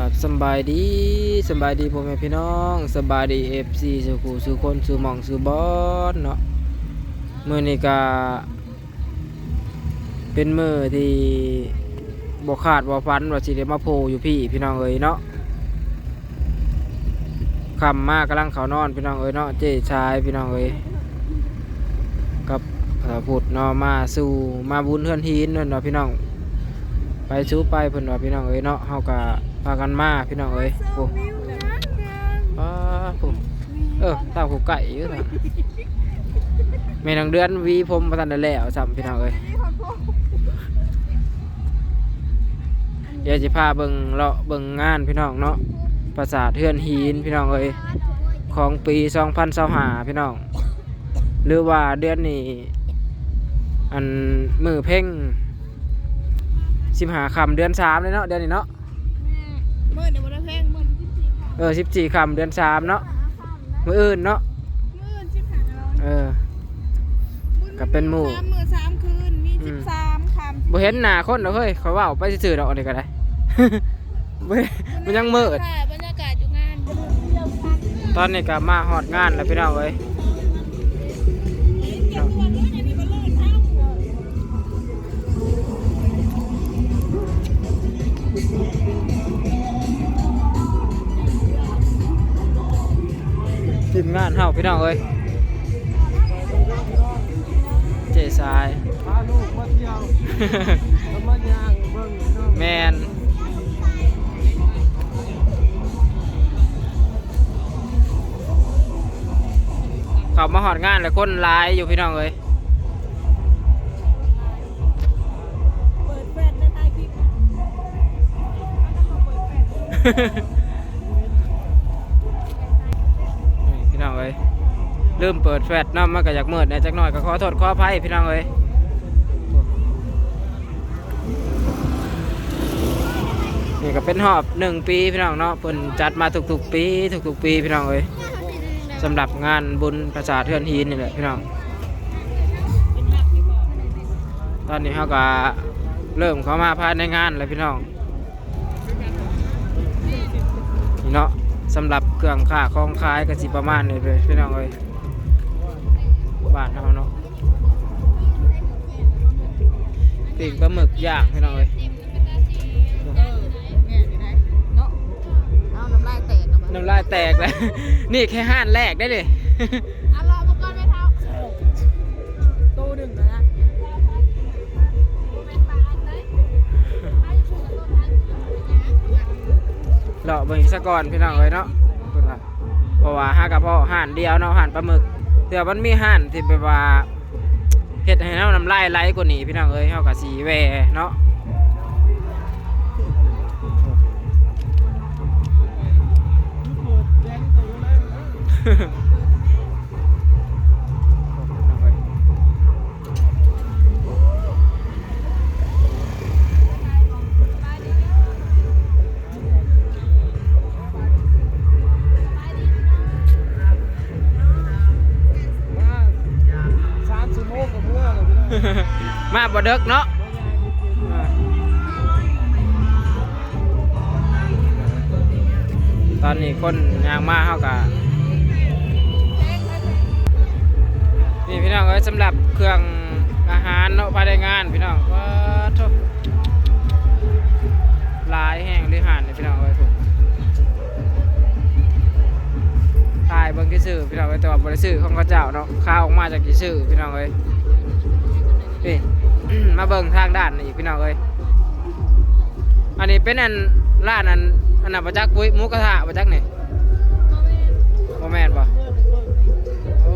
ครับสบายดีสบายดีพ่อแม่พี่น้องสบายดีเอฟซีสุขูสุคนสุหมองสุบอนเนาะมือนี้ก็เป็นมือที่บ่คาดบ่ฝันว่าสิได้มาโผล่อยู่พี่พี่น้องเอ้ยเนาะคำมากกำลังเขานอนพี่น้องเอ้ยเนาะเจ๊ชายพี่น้องเอ้ยกับเอ่อพุดนาะมาสู่มาบุญเฮือนฮีนนั่นเนาะพี่น้อง ไปชูไปเพิ่นว่าพี่น้องเอ้ยเนาะเฮาก็ พากันมาพี่น้องเอ้ยโอ้ป้าโอ้เออตามหูไก่อยู่นะแม่นางเดือนหวีผมบ่ทันได้แล้วซ้ำพี่น้องเอ้ยเดี๋ยวสิพาเบิ่งเลาะเบิ่งงานพี่น้องเนาะปราสาทเทือนหินพี่น้องเอ้ยของปี2025พี่น้องหรือว่าเดือนนี้อันมือเพ่งสิบหาคำเดือนสามเลยเนาะเดือนนี้เนาะเมื่อเดี๋ยววันเพลงมื่อที่สี่ค่ะเออสิบสี่คำเดือนสามเนาะมืออื่นเนาะมื่อสิบห้าเออ ก็เป็นหมู่ สามมือสามคืน มีอืสิบมสามคำบ่เห็นหน้าคนเนาะเฮ้ยเขาว่าไปซื่อๆดอกอันนี้ก็ได้ บ่เห็นมันยังมืด ค่ะบรรยากาศอยู่งาน ตอนนี้ก็มาฮอดงานแล้วพี่น้องเอ้ย งานเฮาพี่น้องเอ้ยเจสายพาลูกมาเที่ยวแล้วมาย่างเบิ่งเนาะแมนเขามาหอดงานแล้วคนร้ายอยู่พี่น้องเอ้ยเปิดแฟลชในท้ายคลิปี่น้องเอ้ยเริ่มเปิดแฟลชน้ำมันก็อยากเมิดแหน่จักหน่อยก็ขอโทษขออภัยพี่น้องเอ้ยนี่ก็เป็นหอบหนึ่งปีพี่น้องเนาะเพิ่นจัดมาทุกๆปีทุกๆปีพี่น้องเอ้ยสำหรับงานบุญประสาทเทือนหินนี่แหละพี่น้องตอนนี้เขาก็เริ่มเข้ามาภายในงานแล้วพี่น้องนี่เนาะ สำหรับเครื่องค่าของขายก็สิประมาณนี้เลยพี่น้องเอ้ยบ้านเขาเนาะปิ้งปลาหมึกย่างพี่น้องเอ้ยเออเนี่ยอยู่ไหนเนาะเอาน้ำลายแตกนะมันน้ำลายแตกเลยนี่แค่ห้านแรกได้เลย เลาะเบิ่งอีกสักก่อนพี่น้องเอ้ยเนาะเพิ่นว่าเพราะว่าห้ากระเพาะห่านเดียวเนาะห่านปลาหมึกเดี๋ยวมันมีห่านที่แบบว่าเฮ็ดให้เฮาน้ำลายไหลกว่านี้พี่น้องเอ้ยเฮาก็สีแวเนาะแมาบ่เดึกเนาะตอนนี้คนยางมาเฮาก็นี่พี่น้องเอ้ยสำหรับเครื่องอาหารเนาะภายในงานพี่น้องว้าทุกลายแห่งด้วยหานนี่พี่น้องเอ้ยผมตายเบิ่งที่ซื้อพี่น้องเอ้ยแต่ว่าบ่ได้ซื้อของเขาเจ้าเนาะข้าวออกมาจากที่ซื้อพี่น้องเอ้ยนี่ มาเบิ่งทางด้านนี่พี่น้องเอ้ยอันนี้เป็นอันร้านอันอันน่ะประจักษ์ปุ้ยหมูกระทะประจักษ์นี่บ่แมนบ่โอ้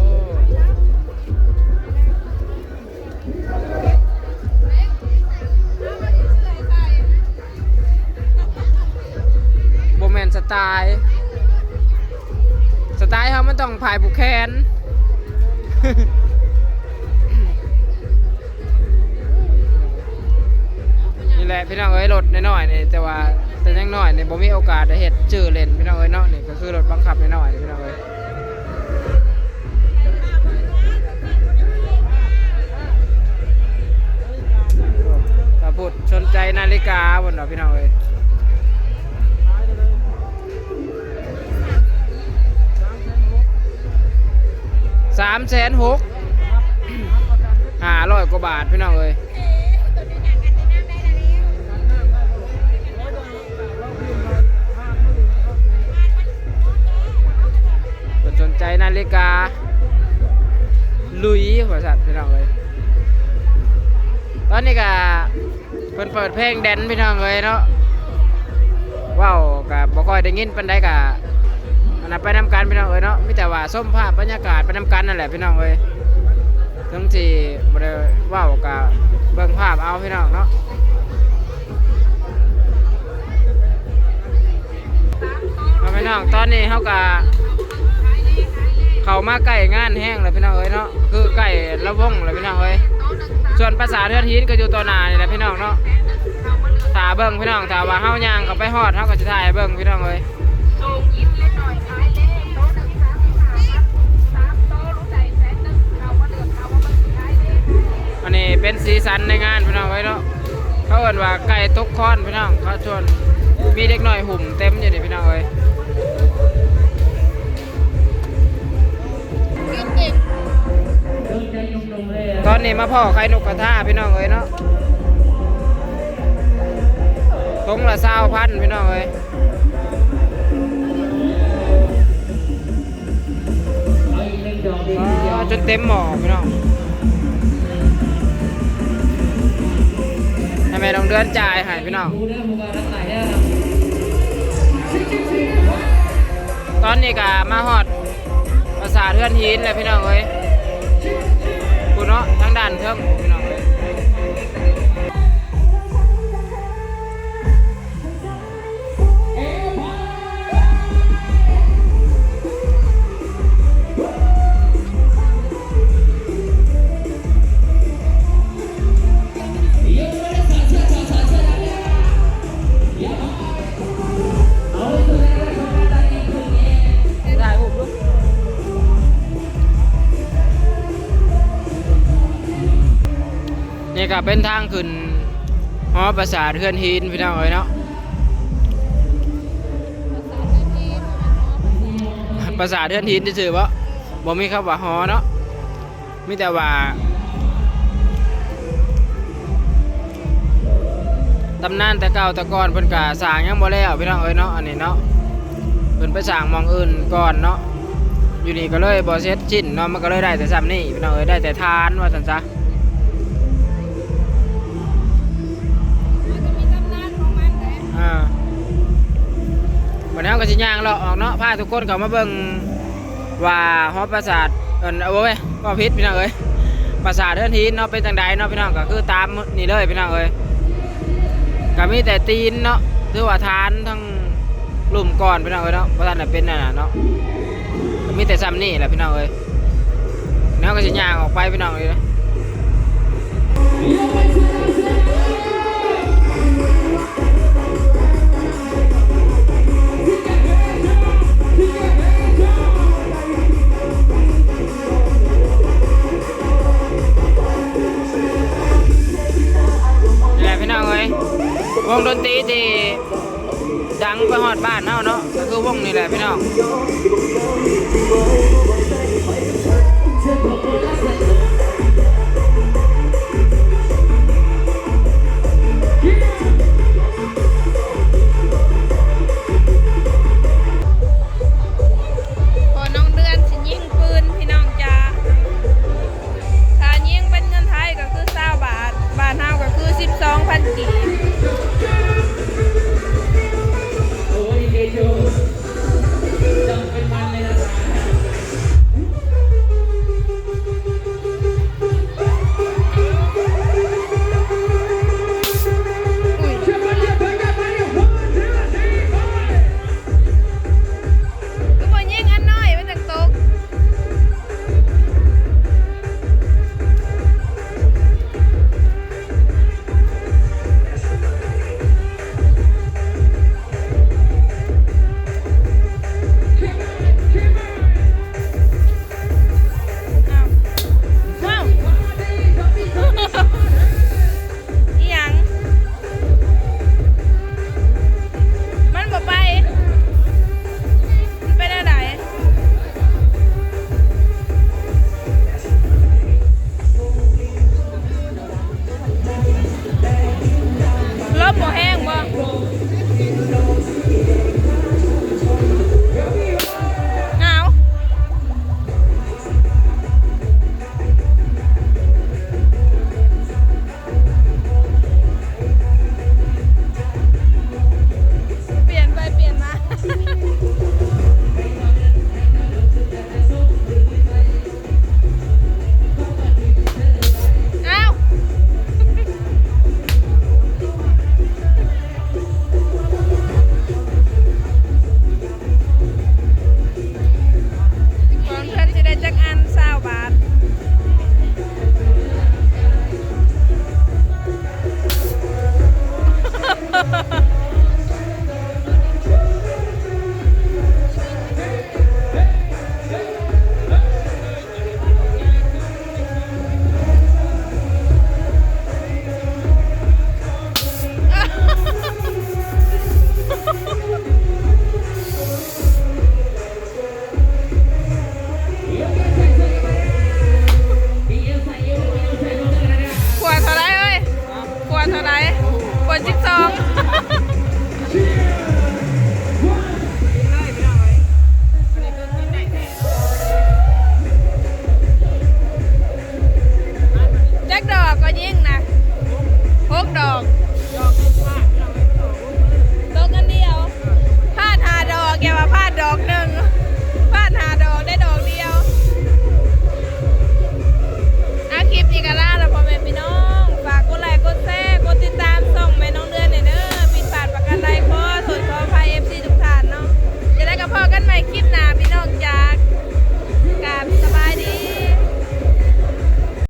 บ่แมนสไตล์สไตล์เขามันต้องผายผูกแขน และพี่น้องเอ้ยรถน้อยๆนี่แต่ว่าแต่ยังน้อยนี่บ่มีโอกาสได้เห็ดจื้อเล่นพี่น้องเอ้ยเนาะนี่ก็คือรถบังคับน้อยๆพี่น้องเอ้ยถ้าพูดชนใจนาฬิกาบ่เนาะพี่น้องเอ้ยสามแสนหกห้าร้อยกว่าบาทพี่น้องเอ้ย ฬิกา ลุยหัวสัตว์พี่น้องเอ้ยตอนนี้ก็เพิ่นเปิดเพลงแดนพี่น้องเอ้ยเนาะว้าวกับบ่ค่อยได้ยินปานใดกะอันนั้นไปนำกันพี่น้องเอ้ยเนาะมีแต่ว่าส้มภาพบรรยากาศไปนำกันนั่นแหละพี่น้องเอ้ยทั้งที่บ่ได้ว้าวกับเบิ่งภาพเอาพี่น้องเนาะเอาพี่น้องตอนนี้เฮาก็ เขามาใกล้งานแห้งแล้วพี่น้องเอ้ยเนาะคือใกล้ละว่องแล้วพี่น้องเอ้ยส่วนภาษาเทือนหินก็อยู่ตัวหนานี่แหละพี่น้องเนาะถาเบิ่งพี่น้องถาว่าเฮายางก็ไปฮอดเฮาก็สิถ่ายเบิ่งพี่น้องเอ้ยอันนี้เป็นสีสันในงานพี่น้องเอ้ยเนาะเขาเอิ้นว่าไก่ตกค้อนพี่น้องเขาชวนมีเด็กหน้อยหุ่มเต็มอยู่นี่พี่น้องเอ้ย ตอนนี้มาพ่อไข่นกกระทาพี่น้องเอ้ยเนาะทงละ20,000พี่น้องเอ้ยจนเต็มหมอพี่น้องทำไมต้องเดือนจ่ายพี่น้อง ตอนนี้ก็มาฮอดภาษาเทือนหินเลยพี่น้องเอ้ย นาะทางด้านเทิงพี่น้องเอ้ย เป็นทางขึ้นหอประสาทเทือนหินพี่น้องเอ้ยเนาะภาษาทเทือนหินซื่อๆบ่บ่มีคำว่าหอเนาะมีแต่ว่าตำนานแต่เก่าแต่ก่อนเพิ่นก็สร้างยังบ่แล้วพี่น้องเอ้ยเนาะอันนี้เนาะเพิ่นไปสร้างมองอื่นก่อนเนาะอยู่นี่ก็เลยบ่เสร็จชิ้นเนาะมันก็เลยได้แต่ซ้ำนี่พี่น้องเอ้ยได้แต่ทานว่าซั่นซะ ก็สิย่างเราะออกเนาะพาทุกคนเข้ามาเบิ่งว่าหอปราสาทเอิ้นเอาไว้ยก็พิษพี่น้องเอ้ยปราสาทเทือนหินเนาะเป็นจังใดเนาะพี่น้องก็คือตามนี่เลยพี่น้องเอ้ยก็มีแต่ตีนเนาะถือว่าทานทั้งกลุ่มก่อนพี่น้องเอ้ยเนาะเพระท่านน่ะเป็นนั่นน่ะเนาะก็มีแต่ซ้ำนี่แหละพี่น้องเอ้ยแล้วก็สิย่างออกไปพี่น้องเอ้ยนะ วงดนตรีที่ดังไปหอดบ้านเฮาเนาะก็คือวงนี่แหละพี่น้อง